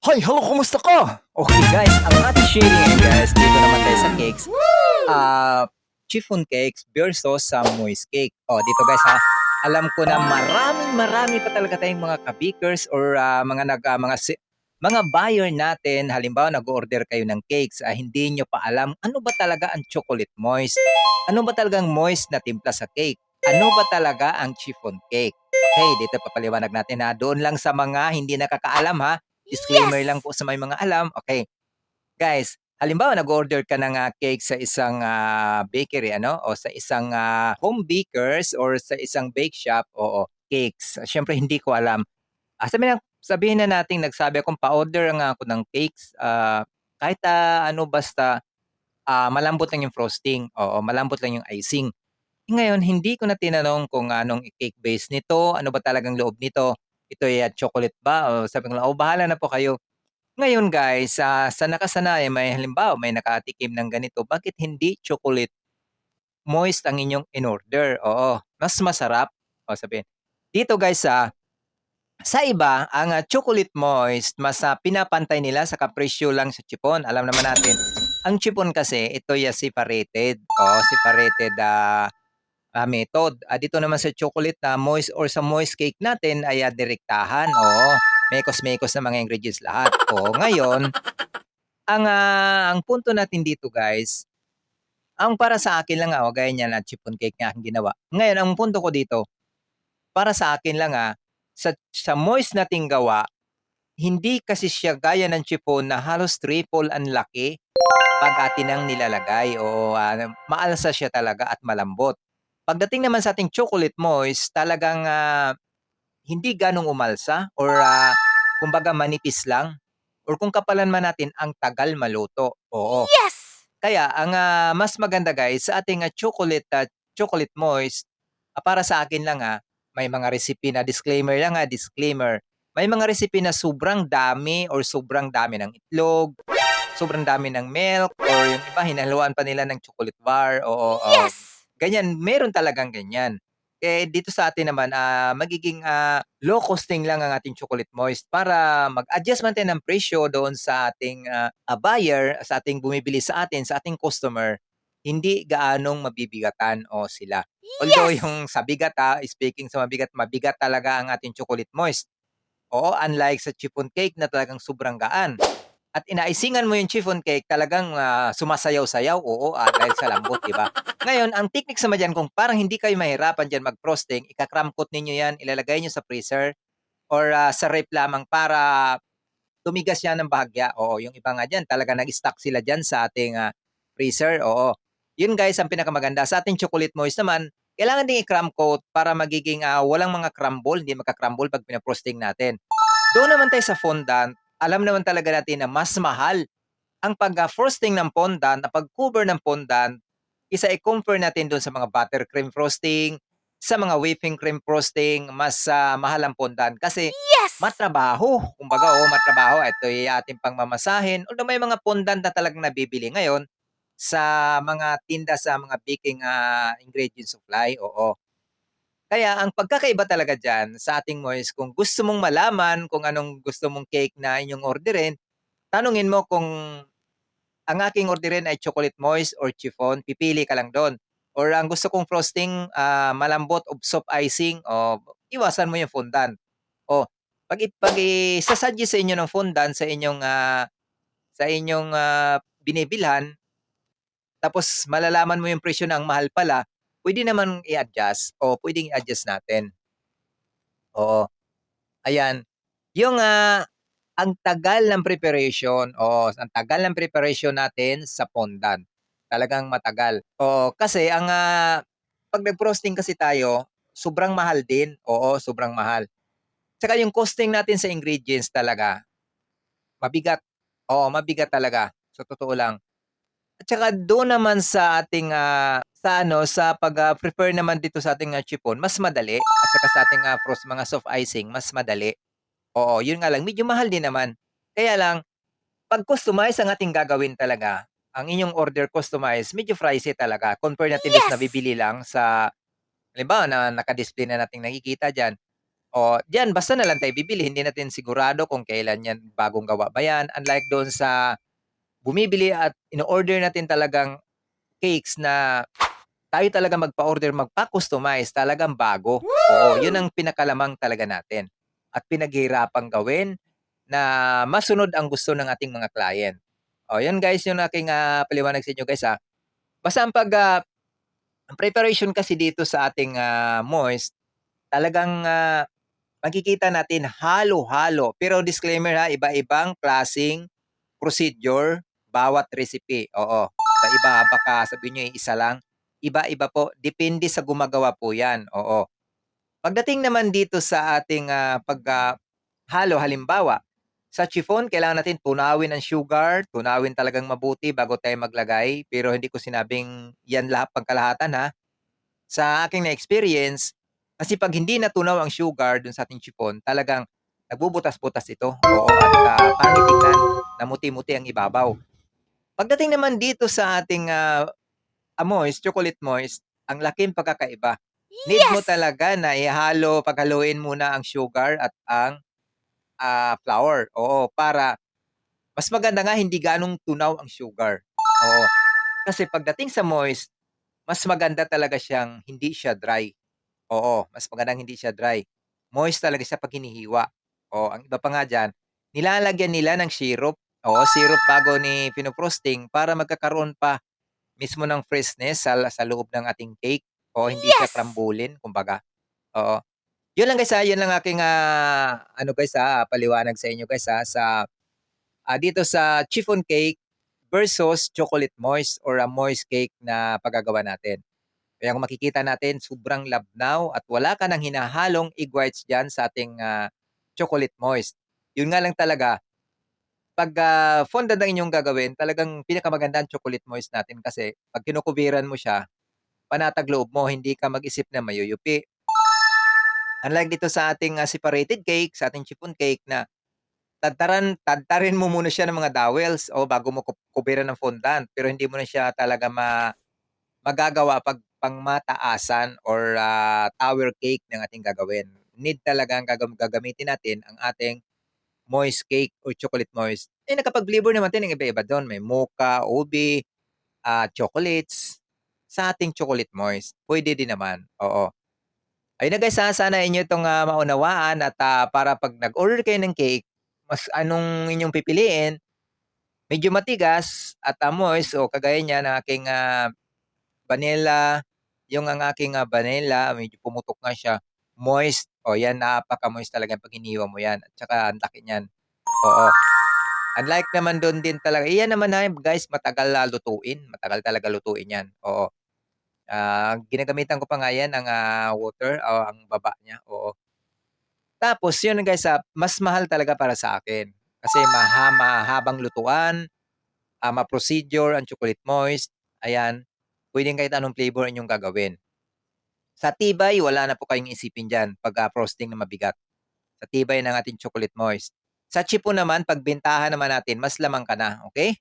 Hi! Hello! Kumusta ka? Okay guys, ang ating sharing ngayon guys, dito naman tayo sa cakes. Ah, chiffon cakes versus sa moist cake. Oh, dito guys ha, alam ko na maraming marami pa talaga tayong mga kabikers or ah, mga nag ah, mga si- mga buyer natin, halimbawa nag-order kayo ng cakes, ah, hindi nyo pa alam ano ba talaga ang chocolate moist? Ano ba talagang moist na timpla sa cake? Ano ba talaga ang chiffon cake? Okay, dito papaliwanag natin ha. Doon lang sa mga hindi nakakaalam ha. Disclaimer lang Yes! po sa may mga alam. Okay, guys, halimbawa nag-order ka ng ah, cake sa isang ah, bakery ano o sa isang ah, home bakers or sa isang bake shop, oo, cakes. Siyempre hindi ko alam. Ah, sabihin na sabihin na nating nagsabi akong pa-order nga ako ng cakes, ah, kahit ah, ano basta ah, malambot lang yung frosting, oo, malambot lang yung icing. Ngayon hindi ko na tinanong kung anong cake base nito, ano ba talagang loob nito, ito ay ah, chocolate ba o sabi ko lang, "Oh, bahala na po kayo." Ngayon guys, ah, sa nakasanayan may halimbawa may nakatikim ng ganito, bakit hindi chocolate moist ang inyong in-order? Oo, mas masarap. O sabihin. Dito guys, ah, sa iba ang ah, chocolate moist mas ah, pinapantay nila sa kapresyo lang sa chipon. Alam naman natin, ang chipon kasi ito ay separated. Oo, separated ah, ah, method. Ah, dito naman sa chocolate na moist or sa moist cake natin ay ah, direktahan. Oo, mekos-mekos na mga ingredients lahat. Oo, ngayon, ang, ah, ang punto natin dito guys, ang para sa akin lang, ah, o gaya niyan na chiffon cake nga aking ginawa. Ngayon ang punto ko dito, para sa akin lang, ah, sa sa moist nating gawa, hindi kasi siya gaya ng chiffon na halos triple ang laki 'pag atin ang nilalagay o, ah, maalsa siya talaga at malambot. Pagdating naman sa ating chocolate moist, talagang, ah, hindi gano'ng umalsa or, ah, kumbaga manipis lang or kung kapalan man natin ang tagal maluto, oo. Yes! Kaya ang, ah, mas maganda guys sa ating, ah, chocolate at chocolate moist, ah, para sa akin lang, ah, may mga recipe na disclaimer lang, ah, disclaimer. May mga recipe na sobrang dami or sobrang dami ng itlog, sobrang dami ng milk or yung iba hinahaluan pa nila ng chocolate bar, oo, Yes! Ganyan, meron talagang ganyan. Eh, dito sa atin naman, ah, magiging, ah, low costing lang ang ating chocolate moist para mag-adjust man tayo ng presyo doon sa ating, ah, ah, buyer, sa ating bumibili sa atin, sa ating customer, hindi gaanong mabibigatan o sila. Although Yes! yung sa bigat, ah, speaking sa mabigat, mabigat talaga ang ating chocolate moist. Oo, unlike sa chiffon cake na talagang sobrang gaan. At ina-icingan mo yung chiffon cake talagang, ah, sumasayaw-sayaw, oo, ah, dahil sa lambot, 'di ba? Ngayon, ang technique naman diyan kung parang hindi kayo mahirapan diyan mag-frosting, ika-cram coat ninyo 'yan, ilalagay niyo sa freezer or, ah, sa ref lamang para tumigas siya ng bahagya, oo. Yung iba nga diyan talagang nag-stock sila diyan sa ating, ah, freezer, oo. Yun guys ang pinakamaganda. Sa ating chocolate moist naman, kailangan ding coat para magiging, ah, walang mga crumble, hindi magka-crumble 'pag pina-frosting natin. Doon naman tayo sa fondant, alam naman talaga natin na mas mahal ang pag, ah, frosting ng fondant, ang pag-cover ng fondant, isa i-compare natin do'n sa mga buttercream frosting, sa mga whipping cream frosting, mas, ah, mahal ang fondant kasi Yes! matrabaho. Kumbaga, oo, matrabaho. Ito'y ating pangmamasahin, although may mga fondant na talagang nabibili ngayon sa mga tinda sa mga baking, ah, ingredient supply, oo. Kaya ang pagkakaiba talaga diyan sa ating moist, kung gusto mong malaman kung anong gusto mong cake na inyong orderin, tanungin mo kung ang aking orderin ay chocolate moist or chiffon, pipili ka lang do'n. Or ang gusto kong frosting, ah, malambot o soft icing, o iwasan mo yung fondant. O 'pag 'pag isa-suggest sa inyo ng fondant sa inyong, ah, sa inyong, ah, binibilhan tapos malalaman mo yung presyo ang mahal pala, puwede naman i-adjust o puwedeng i-adjust natin. Oo, ayan. Yung, ah, ang tagal ng preparation, oo, ang tagal ng preparation natin sa fondant, talagang matagal. Oo, kasi ang, ah, 'pag nag-frosting kasi tayo, sobrang mahal din, oo, sobrang mahal. Tsaka yung costing natin sa ingredients talaga, mabigat. Oo, mabigat talaga, sa totoo lang. At saka doon naman sa ating, ah, sa ano, sa pag, ah, naman dito sa ating, ah, chiffon mas madali at saka sa ating, ah, frost mga soft icing mas madali. Oo, yun nga lang medyo mahal din naman. Kaya lang 'pag customize ang ating gagawin talaga, ang inyong order customize, medyo pricey talaga compare natin Yes! nabibili lang sa halimbawa na naka-display na nating nakikita diyan. O diyan basta na lang tayo bibili hindi natin sigurado kung kailan yan bagong gawa ba yan, unlike doon sa bumibili at ino-order natin talagang cakes na tayo talaga magpa-order, magpa-customize, talagang bago. Oo, yun ang pinakalamang talaga natin at pinaghihirapang gawin na masunod ang gusto ng ating mga client. O yun guys yung aking, ah, paliwanag sa inyo guys, ah. Basta ang pag, ang preparation kasi dito sa ating, ah, moist talagang, ah, makikita natin halo-halo. Pero disclaimer, ha, iba-ibang klaseng procedure bawat recipe, oo. Iba-iba baka sabihin niyo, eh, isa lang, iba-iba po depende sa gumagawa po yan, oo. Pagdating naman dito sa ating, ah, pag, ah, halo halimbawa, sa chiffon kailangan natin tunawin ang sugar, tunawin talagang mabuti bago tayo maglagay, pero hindi ko sinabing yan lahat pangkalahatan, ha. Sa aking na-experience, kasi 'pag hindi natunaw ang sugar dun sa ating chiffon talagang nagbubutas-butas ito, oo, at, ah, pangit tignan, namuti-muti ang ibabaw. Pagdating naman dito sa ating, ah, ah, moist, chocolate moist, ang laking pagkakaiba. Need mo Yes! talaga na ihalo paghaluin muna ang sugar at ang, ah, flour, oo, para mas maganda nga hindi gaanong tunaw ang sugar, oo. Kasi pagdating sa moist, mas maganda talaga siyang hindi siya dry. Oo, mas magandang hindi siya dry. Moist talaga siya 'pag hinihiwa. Oo, ang iba pa nga diyan, nilalagyan nila ng syrup, oo, syrup bago ni fino-frosting para magkakaroon pa mismo ng freshness sa sa loob ng ating cake o hindi siya Yes! crumble-in kumbaga, oo. Yun lang guys, ah, yun lang aking, ah, ano guys, ah, paliwanag sa inyo guys, ah, sa, ah, dito sa chiffon cake versus chocolate moist or, ah, moist cake na paggagawa natin. Kaya kung makikita natin sobrang labnaw at wala ka ng hinahalong egg whites diyan sa ating, ah, chocolate moist. Yun nga lang talaga 'pag, ah, fondant ang inyong gagawin talagang pinakamaganda ang chocolate moist natin kasi 'pag kinukubiran mo siya, panatag loob mo, hindi ka mag-isip na mayuyupi. Unlike dito sa ating, ah, separated cake, sa ating chiffon cake na tadtaran tadtarin mo muna siya ng mga dowels o bago mo ku kubiran ng fondant, pero hindi mo na siya talaga ma magagawa 'pag pangmataasan or, ah, tower cake ng ating gagawin. Need talagang gagam gagamitin natin ang ating moist cake or chocolate moist. Eh, nakapag-flavor naman tayo ng iba-iba dun, may mocha, ube, ah, chocolates sa ating chocolate moist, puwede din naman, oo. Ayun na guys, ah, sana inyo 'tong, ah, maunawaan at, ah, para 'pag nag-order kayo ng cake, mas anong inyong pipiliin, medyo matigas at, ah, moist o kagaya niyan ng aking, ah, vanilla, yung ang aking, ah, vanilla medyo pumutok nga siya, moist, o yan napaka-moist talaga 'pag hinihiwa mo yan at saka ang laki niyan, oo. Unlike naman dun din talaga iyan naman na guys matagal, ah, lutuin, matagal talaga lutuin yan, oo. Ah, ginagamitan ko pa nga yan ng, ah, water o ang baba niya, oo. Tapos yun guys, ah, mas mahal talaga para sa akin kasi maha mahabang lutuan, ah, ma-procedure ang chocolate moist, ayan. Puwedeng kahit anong flavor inyong gagawin. Sa tibay wala na po kayong isipin diyan 'pag, ah, frosting na mabigat. Sa tibay ng ating chocolate moist. Sa chiffon naman pagbentahan naman natin mas lamang ka na, okey?